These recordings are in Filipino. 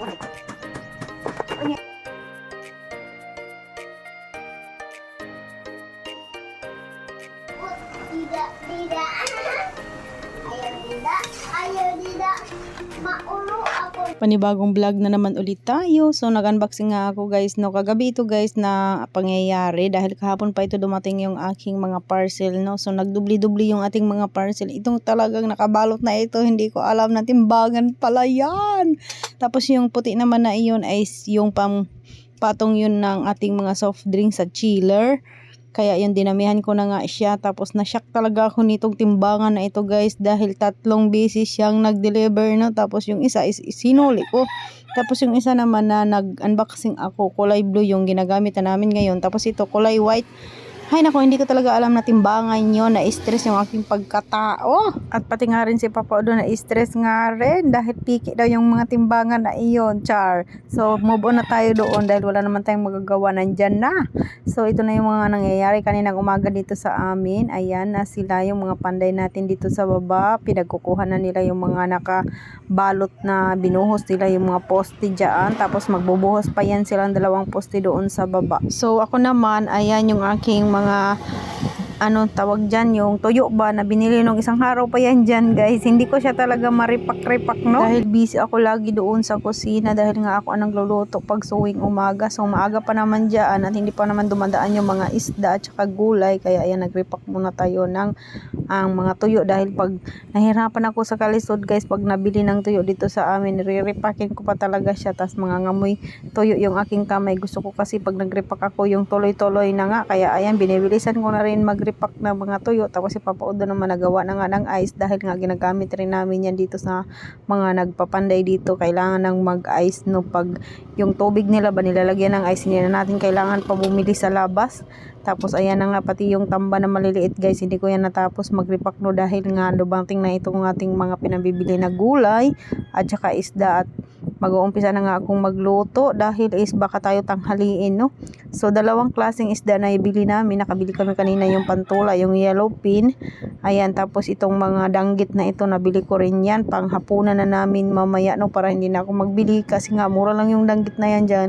이거 이거 tidak, ayaw tidak. Maulo ako. panibagong vlog na naman ulit tayo. So, nag-unboxing nga ako guys, no. Kagabi ito guys na pangyayari dahil kahapon pa ito dumating yung aking mga parcel, no. So, nagdubli-dubli yung ating mga parcel. Itong talagang nakabalot na ito, hindi ko alam na timbangan pala yan. Tapos yung puti naman na iyon ay yung pang patong yun ng ating mga soft drinks sa chiller. Kaya yun, dinamihan ko na nga siya. Tapos na-shock talaga ako nitong timbangan na ito guys dahil tatlong beses siyang nag-deliver no. Tapos yung isa is sinuli ko. Tapos yung isa naman na nag-unboxing ako, kulay blue yung ginagamit na namin ngayon. Tapos ito, kulay white. Hay nako, hindi ko talaga alam na timbangan yun, na stress yung aking pagkatao. At pati nga rin si Papa Odo na stress nga rin dahil piki daw yung mga timbangan na iyon, char. So, move on na tayo doon dahil wala naman tayong magagawa, nandyan na. So, ito na yung mga nangyayari kaninang umaga dito sa amin. Ayan na sila yung mga panday natin dito sa baba. Pinagkukuha na nila yung mga nakabalot na binuhos nila yung mga poste dyan. Tapos magbubuhos pa yan silang dalawang poste doon sa baba. So, ako naman, ayan yung aking mga mga ano tawag dyan, yung tuyo ba na binili nung isang araw pa yan dyan guys. Hindi ko siya talaga maripak-ripak no. Dahil busy ako lagi doon sa kusina dahil nga ako ang nagluluto pag suwing umaga. So maaga pa naman dyan at hindi pa naman dumadaan yung mga isda at saka gulay. Kaya ayan nagripak muna tayo ng ang mga tuyo dahil pag nahirapan ako sa kalisod guys pag nabili ng tuyo dito sa amin riripakin ko pa talaga siya tas mga ngamoy tuyo yung aking kamay gusto ko kasi pag nagripak ako yung tuloy-tuloy na nga kaya ayan binibilisan ko na rin magripak ng mga tuyo tapos si Papa Odo naman nagawa na nga ng ice dahil nga ginagamit rin namin yan dito sa mga nagpapanday dito. Kailangan ng mag-ice no? Pag yung tubig nila ba nilalagyan ng ice na natin kailangan pa bumili sa labas tapos ayan na nga pati yung tamba na maliliit guys hindi ko yan natapos magripak no dahil nga dumating na itong ating mga pinabibili na gulay at saka isda. At mag-uumpisa na nga akong magluto dahil is baka tayo tanghaliin no? So dalawang klaseng isda na ibili namin. Nakabili kami kanina yung pantula yung yellow pin. Ayan tapos itong mga danggit na ito nabili ko rin yan. Panghapunan na namin mamaya no para hindi na ako magbili. Kasi nga mura lang yung danggit na yan dyan.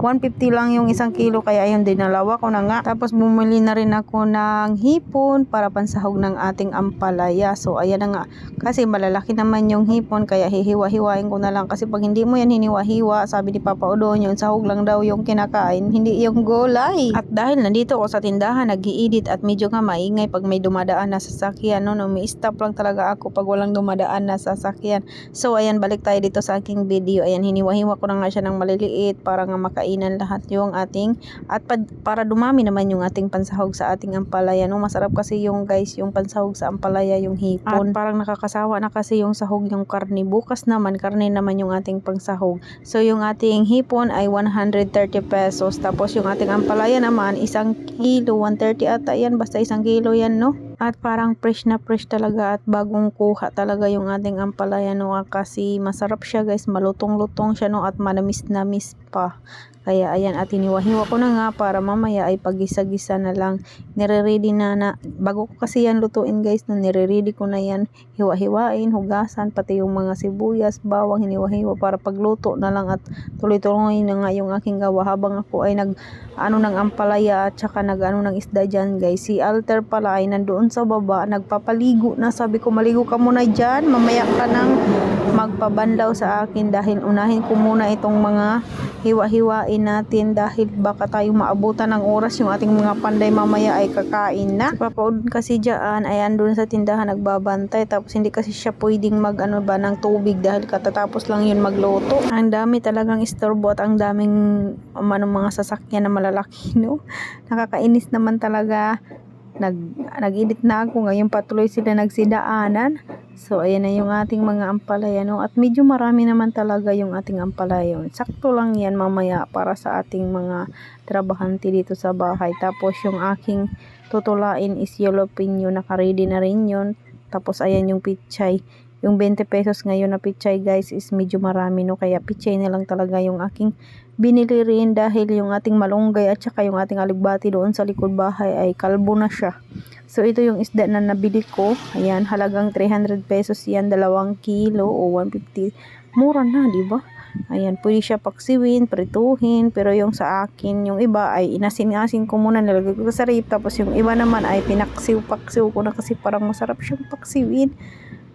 150 lang yung isang kilo kaya ayun dinalawa ko na nga. Tapos bumili na rin ako ng hipon para pansahog ng ating ampalaya. So ayan na nga. Kasi malalaki naman yung hipon kaya hihiwa-hiwain ko na lang. Kasi pag hindi mo yan hiniwa-hiwa sabi ni Papa Odon yung sahog lang daw yung kinakain hindi yung gulay. At dahil nandito ako sa tindahan nag at medyo nga maingay pag may dumadaan na sasakyan no, no may stop lang talaga ako pag walang dumadaan na sasakyan. So ayan balik tayo dito sa aking video. Ayan hiniwa-hiwa ko na nga siya ng maliliit para nga makainan lahat yung ating at para dumami naman yung ating pansahog sa ating ampalaya no? Masarap kasi yung guys yung pansahog sa ampalaya yung hipon. At parang nakakasawa na kasi yung sahog yung karne. Bukas naman karne naman yung ating pangsahog so yung ating hipon ay 130 pesos. Tapos yung ating ampalaya naman isang kilo 130 ata yan. Basta isang kilo yan no? At parang fresh na fresh talaga at bagong kuha talaga yung ating ampalaya no? Kasi masarap siya guys. Malutong-lutong siya no? At manamis-namis pa. Kaya ayan at hiniwa-hiwa ko na nga para mamaya ay pagisa-gisa na lang. Nire-ready na na. Bago ko kasi yan lutuin guys no nire-ready ko na yan. Hiwa-hiwain hugasan pati yung mga sibuyas bawang hiniwa-hiwa para pagluto na lang. At tuloy-tuloy na nga yung aking gawa habang ako ay nag ano ng ampalaya at saka nag ano ng isda dyan guys. Si Alter pala ay nandoon sa baba nagpapaligo na. Sabi ko maligo ka muna dyan. Mamaya ka nang magpabanlaw sa akin dahil unahin ko muna itong mga hiwa-hiwain natin dahil baka tayo maabutan ng oras yung ating mga panday mamaya ay kakain na. Papaudon kasi dyan ay andun sa tindahan nagbabantay tapos hindi kasi siya pwedeng mag ano ba ng tubig dahil katatapos lang yun magluto. Ang dami talagang istorbo at ang daming um, ano, mga sasakyan na malalaki no. Nakakainis naman talaga nag nag-edit na ako. Ngayon patuloy sila nagsidaanan. So ayan na yung ating mga ampalaya no? At medyo marami naman talaga yung ating ampalaya. Sakto lang yan mamaya para sa ating mga trabahante dito sa bahay. Tapos yung aking tutulain is yellow pin yun naka-ready na rin yun. Tapos ayan yung pichay yung 20 pesos ngayon na pichay guys is medyo marami no kaya pichay na lang talaga yung aking binili rin dahil yung ating malunggay at saka yung ating aligbati doon sa likod bahay ay kalbo na siya. So ito yung isda na nabili ko. Ayan, halagang 300 pesos yan, dalawang kilo o 150. Mura na, di ba? Ayan, pwede siya paksiwin, prituhin, pero yung sa akin, yung iba ay inasin-asin ko muna, nilagay ko sa rip, tapos yung iba naman ay pinaksiw-paksiw ko na kasi parang masarap siyang paksiwin.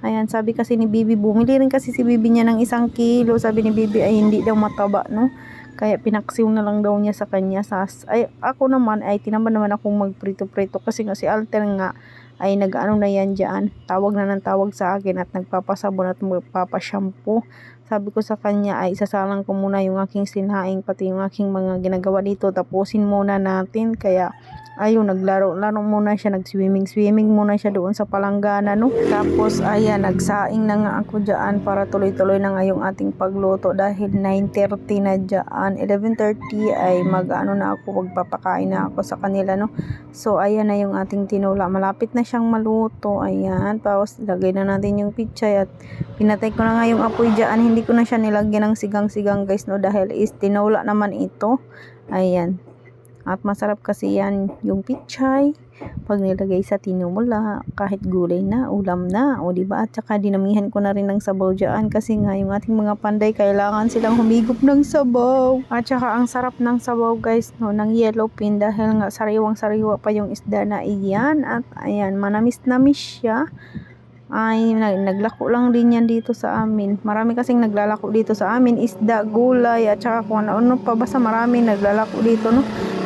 Ayan, sabi kasi ni Bibi, bumili rin kasi si Bibi niya ng isang kilo. Sabi ni Bibi ay hindi daw mataba, no? Kaya pinaksiw na lang daw niya sa kanya. Sas, ay, ako naman ay tinaman naman akong magprito-prito kasi nga si Alter nga ay nag-ano na yan dyan. Tawag na ng tawag sa akin at nagpapasabon at magpapashampoo. Sabi ko sa kanya ay isasalang ko muna yung aking sinhaing pati yung aking mga ginagawa dito. Tapusin muna natin. Kaya ayun, naglaro-laro muna siya, nag-swimming-swimming muna siya doon sa palanggana, no? Tapos, ayan, nagsaing na nga ako dyan para tuloy-tuloy na nga ating pagluto dahil 9.30 na dyan, 11.30 ay mag-ano na ako, magpapakain na ako sa kanila, no? So, ayan na yung ating tinula, malapit na siyang maluto, ayan, tapos lagay na natin yung pichay at pinatay ko na nga yung apoy dyan, hindi ko na siya nilagyan ng sigang-sigang guys, no? Dahil is tinula naman ito, ayan, at masarap kasi yan yung pichay pag nilagay sa tinumula kahit gulay na, ulam na, o di ba? At saka dinamihan ko na rin ng sabaw dyan kasi nga yung ating mga panday kailangan silang humigop ng sabaw. At saka ang sarap ng sabaw guys no, ng yellow pin dahil nga sariwang sariwa pa yung isda na iyan at ayan, manamis-namis siya ay nag- naglako lang din yan dito sa amin. Marami kasing naglalako dito sa amin, isda, gulay, at saka kung ano-ano pa basta marami naglalako dito, no?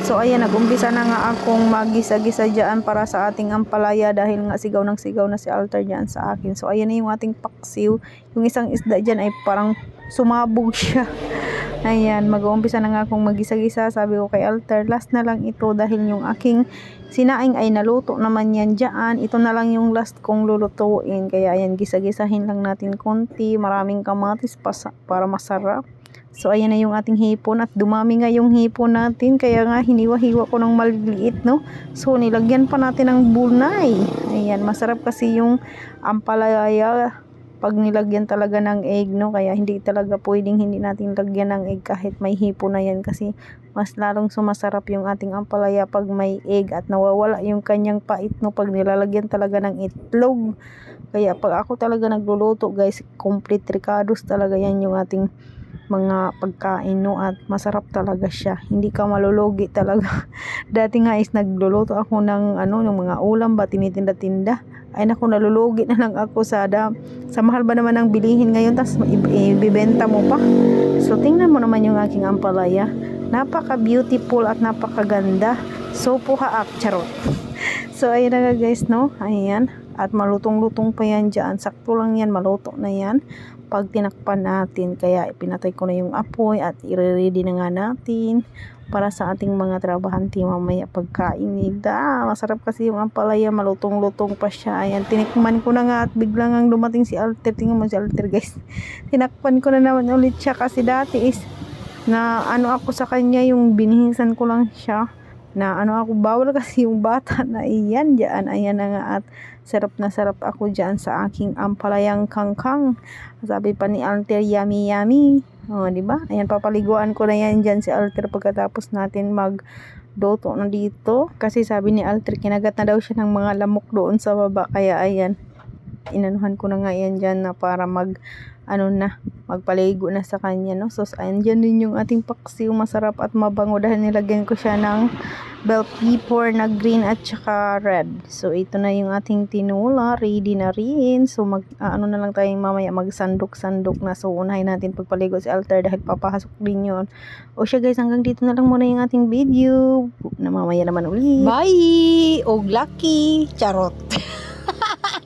So ayan, nag-umpisa na nga akong magisa-gisa dyan para sa ating ampalaya dahil nga sigaw ng sigaw na si Altar dyan sa akin. So ayan na yung ating paksiw. Yung isang isda dyan ay parang sumabog siya. Ayan, mag-uumpisa na nga akong magisa-gisa. Sabi ko kay Altar, last na lang ito dahil yung aking sinaing ay naluto naman yan dyan. Ito na lang yung last kong lulutuin. Kaya ayan, gisa-gisahin lang natin konti. Maraming kamatis para masarap. So, ayan na yung ating hipon at dumami nga yung hipon natin. Kaya nga, hiniwa-hiwa ko ng maliliit, no? So, nilagyan pa natin ng bunay. Ayan, masarap kasi yung ampalaya pag nilagyan talaga ng egg, no? Kaya hindi talaga pwedeng hindi natin lagyan ng egg kahit may hipon na yan kasi mas lalong sumasarap yung ating ampalaya pag may egg at nawawala yung kanyang pait, no? Pag nilalagyan talaga ng itlog. Kaya pag ako talaga nagluluto, guys, complete ricados talaga yan yung ating mga pagkain no? At masarap talaga siya. Hindi ka malulugi talaga. Dati nga is nagluluto ako ng ano ng mga ulam ba tinitinda-tinda. Ay naku nalulugi na lang ako sa da, sa mahal ba naman ang bilihin ngayon tas ibibenta mo pa? So tingnan mo naman yung aking ampalaya. Napaka beautiful at napakaganda. So puha ak charot. So ayun na guys no? Ayan. At malutong-lutong pa yan dyan. Sakto lang yan maluto na yan pag tinakpan natin. Kaya pinatay ko na yung apoy at i-ready na nga natin para sa ating mga trabahante mamaya pagkain. Da, masarap kasi yung ampalaya, malutong-lutong pa siya. Ayan, tinikman ko na nga at biglang ang dumating si Alter. Tingnan mo si Alter guys. Tinakpan ko na naman ulit siya kasi dati is na ano ako sa kanya yung binihisan ko lang siya na ano ako bawal kasi yung bata na iyan diyan ayan na nga at sarap na sarap ako diyan sa aking ampalayang kangkang. Sabi pa ni Alter yummy yummy. Oh di ba? Ayan papaliguan ko na yan diyan si Alter pagkatapos natin mag doto na dito. Kasi sabi ni Alter kinagat na daw siya ng mga lamok doon sa baba. Kaya ayan inanuhan ko na nga yan dyan na para mag ano na magpaligo na sa kanya no? So andyan din yung ating paksiw. Masarap at mabango dahil nilagyan ko siya ng bell pepper na green at saka red. So ito na yung ating tinula. Ready na rin. So mag ah, ano na lang tayo mamaya magsandok sandok na. So unahin natin pagpaligo si altar dahil papasok din yun. O siya guys hanggang dito na lang muna yung ating video. Na mamaya naman ulit. Bye! Og lucky! Charot